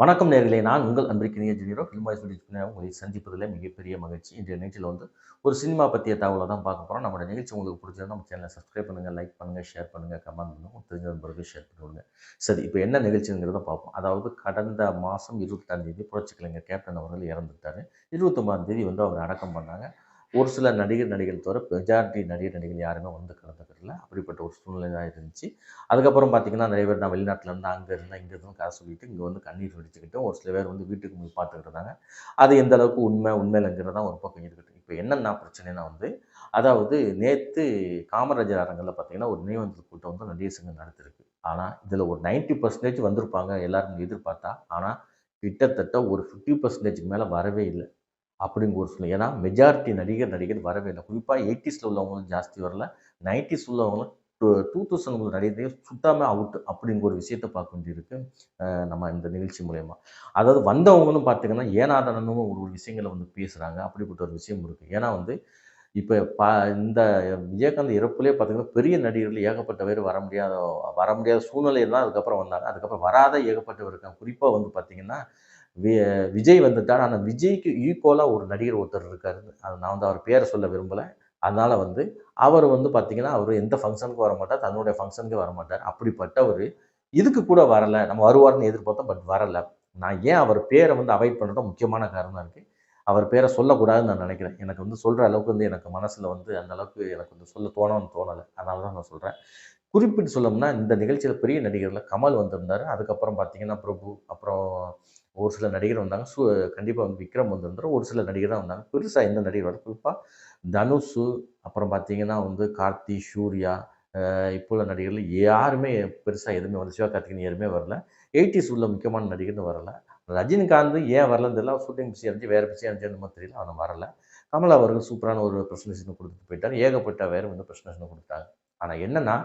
வணக்கம் நேர்களே. நான் உங்கள் அன்பிற்கினிய ஜூனியரோ ஃபில்மாய் வாய்ஸ் உங்களை சந்திப்பதில் மிகப்பெரிய மகிழ்ச்சி. இன்றைய நிகழ்ச்சியில் வந்து ஒரு சினிமா பற்றிய தகவலை தான் பார்க்க போகிறோம் நம்மளோட நிகழ்ச்சி உங்களுக்கு பிடிச்சிருந்தா நம்ம சேனலை சப்ஸ்கிரைப் பண்ணுங்கள் லைக் பண்ணுங்கள் ஷேர் பண்ணுங்கள் கமெண்ட் பண்ணுங்கள் தெரிஞ்ச நண்பர்களுக்கு ஷேர் பண்ணுவோங்க சரி இப்போ என்ன நிகழ்ச்சிங்கிறத பார்ப்போம். அதாவது கடந்த மாதம் இருபத்தாம் தேதி புரட்சி கலைஞர் கேப்டன் அவர்கள் இறந்துட்டார். இருபத்தொம்பதாம் தேதி வந்து அவர் அடக்கம் பண்ணாங்க. ஒரு சில நடிகர் நடிகள் தவிர மெஜாரிட்டி நடிகர் நடிகர்கள் யாருமே வந்து கலந்துக்கிறல அப்படிப்பட்ட ஒரு சூழ்நிலை தான் இருந்துச்சு. அதுக்கப்புறம் பார்த்திங்கன்னா நிறைய பேர் நான் வெளிநாட்டில் இருந்தால் அங்கே இருந்தால் இங்கே இருந்து காசு சொல்லிட்டு இங்கே வந்து கண்ணீர் வெடிச்சுக்கிட்டு ஒரு சில பேர் வந்து வீட்டுக்கு போய் பார்த்துக்கிட்டு இருந்தாங்க. அது எந்த அளவுக்கு உண்மை உண்மையிலங்கிறது தான் ஒரு பக்கம் இருக்கட்டும் இப்போ என்னென்ன பிரச்சனைனா வந்து அதாவது நேற்று காமராஜர் அரங்கில் பார்த்தீங்கன்னா ஒரு நினைவந்த கூட்டம் வந்து நடிகர் சங்கம் நடத்திருக்கு ஆனால் இதில் ஒரு நைன்ட்டி பர்சன்டேஜ் வந்திருப்பாங்க எல்லாரும் எதிர்பார்த்தா. ஆனால் கிட்டத்தட்ட ஒரு ஃபிஃப்டி பர்சன்டேஜுக்கு மேலே வரவே இல்லை. அப்படிங்கிற ஒரு சூழ்நிலை. ஏன்னா மெஜாரிட்டி நடிகர் நடிகர் வரவே இல்லை. குறிப்பாக எயிட்டிஸில் உள்ளவங்களும் ஜாஸ்தி வரல. நைன்டிஸ் உள்ளவங்களும் டூ டூ தௌசண்ட் நடிகர் சுத்தாமல் அவுட் அப்படிங்கிற ஒரு விஷயத்தை பார்க்க வேண்டியிருக்கு. நம்ம இந்த நிகழ்ச்சி மூலயமா. அதாவது வந்தவங்களும் பார்த்தீங்கன்னா ஏனாதானமும் ஒரு ஒரு விஷயங்களை வந்து பேசுகிறாங்க அப்படிப்பட்ட ஒரு விஷயம் இருக்குது ஏன்னா வந்து இப்போ பா இந்த விஜயகாந்த் இறப்புலேயே பார்த்தீங்கன்னா பெரிய நடிகர்கள் ஏகப்பட்ட பேர் வர முடியாத வர முடியாத சூழ்நிலையில் தான் அதுக்கப்புறம் வந்தாங்க. அதுக்கப்புறம் வராத ஏகப்பட்டவர் இருக்காங்க. குறிப்பாக வந்து பார்த்தீங்கன்னா விஜய் வந்துட்டார். ஆனால் விஜய்க்கு ஈக்குவலாக ஒரு நடிகர் ஒருத்தர் இருக்காரு. அது நான் வந்து அவர் பேரை சொல்ல விரும்பலை. அதனால் வந்து அவர் வந்து பார்த்திங்கன்னா அவர் எந்த ஃபங்க்ஷனுக்கும் வர மாட்டார் தன்னுடைய ஃபங்க்ஷனுக்கு வர மாட்டார் அப்படிப்பட்டவர் இதுக்கு கூட வரலை. நம்ம வருவார்னு எதிர்பார்த்தோம் பட் வரலை. நான் ஏன் அவர் பேரை வந்து அவாய்ட் பண்ணுறது முக்கியமான காரணம் இருக்குது அவர் பேரை சொல்லக்கூடாதுன்னு நான் நினைக்கிறேன். எனக்கு வந்து சொல்கிற அளவுக்கு வந்து எனக்கு மனசில் வந்து அந்த அளவுக்கு எனக்கு வந்து சொல்ல தோணும்னு தோணலை. அதனால தான் நான் சொல்கிறேன் குறிப்பிட்டு சொல்லணும்னா இந்த நிகழ்ச்சியில் பெரிய நடிகரில் கமல் வந்திருந்தார். அதுக்கப்புறம் பார்த்தீங்கன்னா பிரபு அப்புறம் ஒரு சில நடிகர் வந்தாங்க. சு கண்டிப்பாக வந்து விக்ரம் வந்துடும் ஒரு சில நடிகர் தான் வந்தாங்க. பெருசாக எந்த நடிகர் வர குறிப்பாக தனுஷு அப்புறம் பார்த்தீங்கன்னா வந்து கார்த்தி சூர்யா இப்போ உள்ள நடிகர்கள் யாருமே பெருசாக எதுவுமே வரல. சிவகார்த்திகேயன் யாருமே வரல. எயிட்டிஸ் உள்ள முக்கியமான நடிகர்னு வரல. ரஜினிகாந்த் ஏன் வரலன்னு தெரியல ஷூட்டிங் பிஸியாக இருந்துச்சு வேறு பிஸியாக இருந்துச்சு. அந்த மாதிரி தெரியல. அவன் வரல. கமலா அவர்கள் சூப்பரான ஒரு ப்ரெசன்டேஷன் கொடுத்துட்டு போயிட்டார். ஏகப்பட்ட வேறு வந்து ப்ரெசன்டேஷன் கொடுத்தாங்க ஆனால் என்னென்னா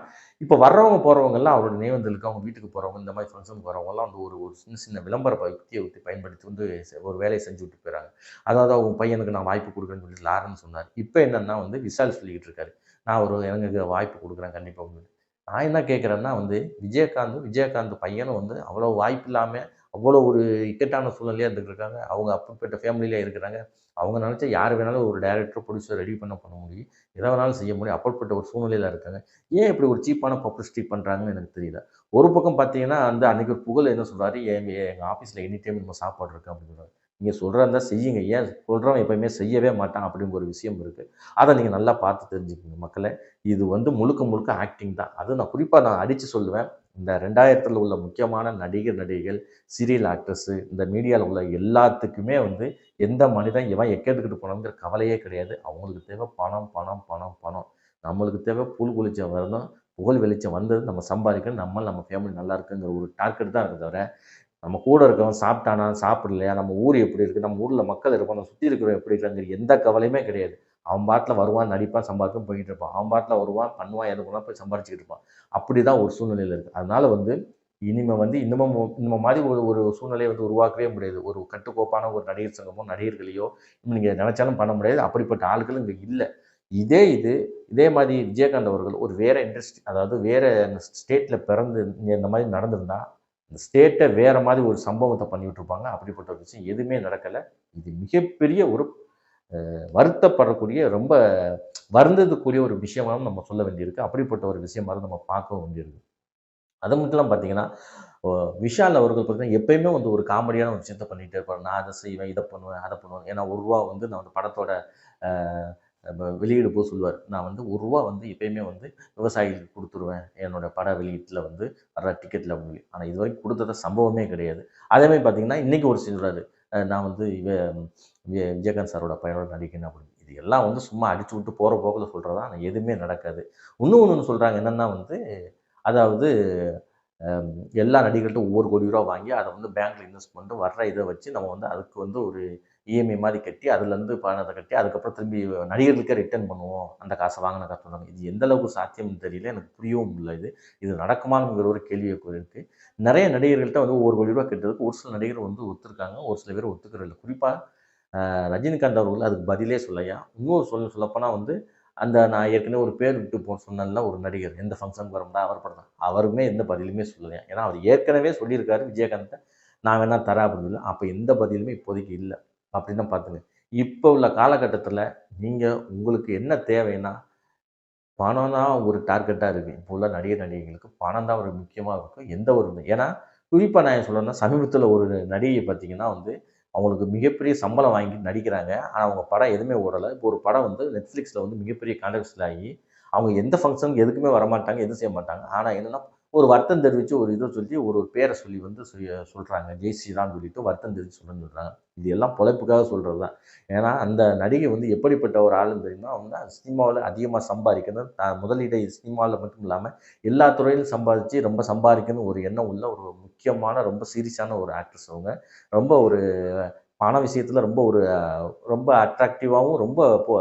இப்போ வர்றவங்க போகிறவங்கெல்லாம் அவரோட நினைவந்தலுக்கு அவங்க வீட்டுக்கு போகிறவங்க இந்த மாதிரி ஃபங்க்ஷனுக்கு போகிறவங்கலாம் வந்து ஒரு ஒரு சின்ன சின்ன விளம்பர யுக்தியை ஊற்றி பயன்படுத்தி வந்து ஒரு வேலையை செஞ்சு விட்டு போயிறாங்க. அதாவது அவங்க பையனுக்கு நான் வாய்ப்பு கொடுக்குறேன்னு சொல்லிட்டு லாருன்னு சொன்னார். இப்போ என்னென்னா வந்து விசால் சொல்லிக்கிட்டு இருக்காரு. நான் ஒரு எனக்கு வாய்ப்பு கொடுக்குறேன் கண்டிப்பாக நான் என்ன கேட்குறேன்னா வந்து விஜயகாந்த் விஜயகாந்த் பையனும் வந்து அவ்வளோ வாய்ப்பு இல்லாமல் அவ்வளோ ஒரு இக்கட்டான சூழ்நிலையாக இருந்துருக்காங்க அவங்க அப்படிப்பட்ட ஃபேமிலியில் இருக்கிறாங்க. அவங்க நினச்சா யார் வேணாலும் ஒரு டேரக்டர் ப்ரொடியூசர் ரெடி பண்ண பண்ண முடியும். எதை வேணாலும் செய்ய முடியும். அப்படிப்பட்ட ஒரு சூழ்நிலையில் இருக்காங்க. ஏன் இப்படி ஒரு சீப்பான பப்ளிசிட்டி பண்ணுறாங்கன்னு எனக்கு தெரியல. ஒரு பக்கம் பார்த்தீங்கன்னா அந்த அன்றைக்கி ஒரு புகழ் என்ன சொல்கிறாரு எங்கள் எங்கள் ஆஃபீஸில் எனி டைம் நம்ம சாப்பாடு இருக்குது அப்படின்னு சொல்கிறாரு நீங்கள் சொல்கிறா இருந்தால் செய்யுங்க. ஏன் சொல்கிறவன் எப்போயுமே செய்யவே மாட்டான் அப்படிங்கிற ஒரு விஷயம் இருக்குது அதை நீங்கள் நல்லா பார்த்து தெரிஞ்சுக்கோங்க மக்களை. இது வந்து முழுக்க முழுக்க ஆக்டிங் தான். அது நான் குறிப்பாக நான் அடித்து சொல்லுவேன். இந்த ரெண்டாயிரத்தில் உள்ள முக்கியமான நடிகர் நடிகைகள் சீரியல் ஆக்ட்ரஸ்ஸு இந்த மீடியாவில் உள்ள எல்லாத்துக்குமே வந்து எந்த மனிதன் இவன் எக்கெடுக்கிட்டு போனோங்கிற கவலையே கிடையாது. அவங்களுக்கு தேவை பணம் பணம் பணம் பணம். நம்மளுக்கு தேவை புல் குளிச்சம் வரணும் புகழ் வெளிச்சம் வந்தது நம்ம சம்பாதிக்கணும் நம்ம நம்ம ஃபேமிலி நல்லா இருக்குங்கிற ஒரு டார்கெட் தான் இருக்குது தவிர நம்ம கூட இருக்கவன் சாப்பிட்டானா சாப்பிடலையா நம்ம ஊர் எப்படி இருக்குது நம்ம ஊரில் மக்கள் இருப்போம் நம்ம சுற்றி இருக்கிறோம் எப்படி இருக்காங்கிற எந்த கவலையுமே கிடையாது. அவன் பாட்டில் வருவான் நடிப்பான் சம்பாதிக்கும் போய்கிட்டு இருப்பான். அவன் பாட்டில் வருவான் பண்ணுவான் எது பண்ணால் போய் சம்பாரிச்சிக்கிட்டு இருப்பான். அப்படி தான் ஒரு சூழ்நிலையில் இருக்குது அதனால் வந்து இனிமேல் வந்து இன்னமும் இந்த மாதிரி ஒரு ஒரு சூழ்நிலையை வந்து உருவாக்கவே முடியாது. ஒரு கட்டுக்கோப்பான ஒரு நடிகர் சங்கமோ நடிகர்களையோ நீங்கள் நினச்சாலும் பண்ண முடியாது. அப்படிப்பட்ட ஆட்கள் இங்கே இல்லை. இதே இது இதே மாதிரி விஜயகாந்த் அவர்கள் ஒரு வேறு இண்டஸ்ட்ரி அதாவது வேறு ஸ்டேட்டில் பிறந்து இங்கே இந்த மாதிரி நடந்திருந்தா இந்த ஸ்டேட்டை வேறு மாதிரி ஒரு சம்பவத்தை பண்ணிகிட்ருப்பாங்க அப்படிப்பட்ட ஒரு விஷயம் எதுவுமே நடக்கலை. இது மிகப்பெரிய ஒரு வருத்தப்படக்கூடிய ரொம்ப வருந்ததுக்குரிய ஒரு விஷயமாகவும் நம்ம சொல்ல வேண்டியிருக்கு. அப்படிப்பட்ட ஒரு விஷயமாக நம்ம பார்க்க வேண்டியிருக்கு. அது மட்டும் இல்லாமல் பார்த்தீங்கன்னா விஷால் அவர்கள் பார்த்தீங்கன்னா எப்பயுமே வந்து ஒரு காமெடியான ஒரு விஷயத்தை பண்ணிகிட்டே இருப்பார். நான் அதை செய்வேன் இதை பண்ணுவேன் அதை பண்ணுவேன். ஏன்னா ஒரு ரூபா வந்து நான் வந்து படத்தோட வெளியீடு போக சொல்லுவார். நான் வந்து ஒரு ரூபா வந்து எப்பயுமே வந்து விவசாயிகளுக்கு கொடுத்துருவேன். என்னோட பட வெளியீட்டில் வந்து வர்ற டிக்கெட்டில் ஆனால் இது வரைக்கும் கொடுத்தத சம்பவமே கிடையாது. அதேமாதிரி பார்த்தீங்கன்னா இன்றைக்கி ஒரு சொல்கிறாரு நான் வந்து இவ விஜயகாந்த் சாரோட பையனோட நடிக்கணும் அப்படின்னு. இது எல்லாம் வந்து சும்மா அடிச்சு விட்டு போகிற போக்கில் சொல்கிறதா ஆனால் எதுவுமே நடக்காது. இன்னும் ஒன்று சொல்கிறாங்க என்னென்னா வந்து அதாவது எல்லா நடிகர்கள்ட்டும் ஒவ்வொரு கோடி ரூபா வாங்கி அதை வந்து பேங்க்கில் இன்வெஸ்ட் பண்ணிட்டு வர்ற இதை வச்சு நம்ம வந்து அதுக்கு வந்து ஒரு இஎம்ஐ மாதிரி கட்டி அதுலேருந்து பணத்தை கட்டி அதுக்கப்புறம் திரும்பி நடிகர்களுக்கே ரிட்டர்ன் பண்ணுவோம். அந்த காசை வாங்கின காசு இது எந்த அளவுக்கு சாத்தியம்னு தெரியல. எனக்கு புரியவும் இல்லை இது. இது நடக்குமாங்கிற ஒரு கேள்வியை இருக்குது நிறைய நடிகர்கள்ட்ட வந்து ஒவ்வொரு கோடி ரூபா கட்டுறதுக்கு ஒரு சில நடிகர் வந்து ஒத்துருக்காங்க. ஒரு சில பேர் ஒத்துக்கிறது குறிப்பாக ரஜினிகாந்த் அவர்கள் அதுக்கு பதிலே சொல்லையா இன்னொரு சொல்ல சொல்லப்போனால் வந்து அந்த நான் ஏற்கனவே ஒரு பேர் விட்டு போ சொன்னல ஒரு நடிகர் எந்த ஃபங்க்ஷனுக்கு வரமுடா அவர் படம் தான். அவருமே எந்த பதிலுமே சொல்லலையா ஏன்னா அவர் ஏற்கனவே சொல்லியிருக்காரு விஜயகாந்தை நான் வேணால் தரேன் அப்படின்னு சொல்லி. அப்போ எந்த பதிலுமே இப்போதைக்கு இல்லை. அப்படின்னு தான் பார்த்துங்க இப்போ உள்ள காலகட்டத்தில் நீங்கள் உங்களுக்கு என்ன தேவைன்னா பணம் தான் ஒரு டார்கெட்டாக இருக்குது இப்போ உள்ள நடிகர் நடிகைகளுக்கு பணம் தான் ஒரு முக்கியமாக இருக்கும். எந்த ஒரு ஏன்னா குறிப்பாக நான் சொல்லணும்னா சமீபத்தில் ஒரு நடிகை பார்த்தீங்கன்னா வந்து அவங்களுக்கு மிகப்பெரிய சம்பளம் வாங்கி நடிக்கிறாங்க. ஆனால் அவங்க படம் எதுவுமே ஓடலை. இப்போ ஒரு படம் வந்து நெட்ஃப்ளிக்ஸில் வந்து மிகப்பெரிய கான்டெக்ட்ஸில் ஆகி அவங்க எந்த ஃபங்க்ஷனுக்கு எதுக்குமே வரமாட்டாங்க எதுவும் செய்ய மாட்டாங்க. ஆனால் என்னென்னா ஒரு வருத்தம் தெரிவித்து ஒரு இதை சொல்லி ஒரு ஒரு பேரை சொல்லி வந்து சொல்கிறாங்க ஜெய் ஸ்ரீராம் சொல்லிட்டு வருத்தம் தெரிவித்து சொல்லுன்னு சொல்கிறாங்க இது எல்லாம் பொழைப்புக்காக சொல்கிறது தான் ஏன்னா அந்த நடிகை வந்து எப்படிப்பட்ட ஒரு ஆளுன்னு தெரியுமா? அவங்க சினிமாவில் அதிகமாக சம்பாதிக்கணும் தான் முதலீடை சினிமாவில் மட்டும் இல்லாமல் எல்லா துறையிலும் சம்பாதிச்சு ரொம்ப சம்பாதிக்கணும். ஒரு எண்ணம் உள்ள ஒரு முக்கியமான ரொம்ப சீரியஸான ஒரு ஆக்ட்ரஸ் அவங்க. ரொம்ப ஒரு பண விஷயத்தில் ரொம்ப ஒரு ரொம்ப அட்ராக்டிவாகவும் ரொம்ப இப்போ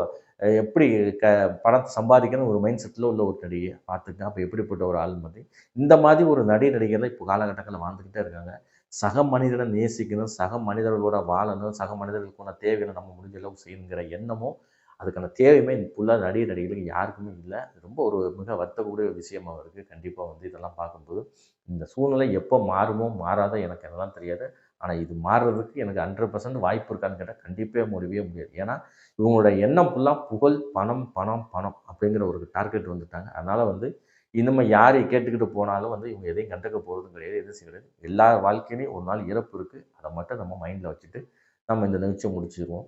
எப்படி க பணத்தை சம்பாதிக்கணும் ஒரு மைண்ட் செட்டில் உள்ள ஒரு நடிகை பார்த்துக்க அப்போ எப்படிப்பட்ட ஒரு ஆள் மாதிரி? இந்த மாதிரி ஒரு நடி நடிகர்லாம் இப்போ காலகட்டங்களில் வாழ்ந்துக்கிட்டே இருக்காங்க. சக மனிதனை நேசிக்கணும் சக மனிதர்களோட வாழணும் சக மனிதர்களுக்கான தேவைகளை நம்ம முடிஞ்ச அளவுக்கு செய்யணுங்கிற எண்ணமும் அதுக்கான தேவையுமே ஃபுல்லாக நடிகை நடிகர்களுக்கு யாருக்குமே இல்லை. ரொம்ப ஒரு மிக வருத்தக்கூடிய விஷயமாக இருக்குது கண்டிப்பாக வந்து இதெல்லாம் பார்க்கும்போது இந்த சூழ்நிலை எப்போ மாறுமோ மாறாதோ எனக்கு என்னதான் தெரியாது. ஆனால் இது மாறுறதுக்கு எனக்கு ஹண்ட்ரட் பர்சன்ட் வாய்ப்பு இருக்கான்னு கேட்டால் கண்டிப்பாக முடியவே முடியாது. ஏன்னா இவங்களோட எண்ணம் ஃபுல்லாக புகழ் பணம் பணம் பணம் அப்படிங்கிற ஒரு டார்கெட் வந்துட்டாங்க. அதனால் வந்து இனிமேல் யாரை கேட்டுக்கிட்டு போனாலும் வந்து இவங்க எதையும் கண்டுக்க போகிறதும் கிடையாது எதுவும் கிடையாது எல்லா வாழ்க்கையிலையும் ஒரு நாள் இறப்பு இருக்குது அதை மட்டும் நம்ம மைண்டில் வச்சுட்டு நம்ம இந்த நிகழ்ச்சியை முடிச்சிடுவோம்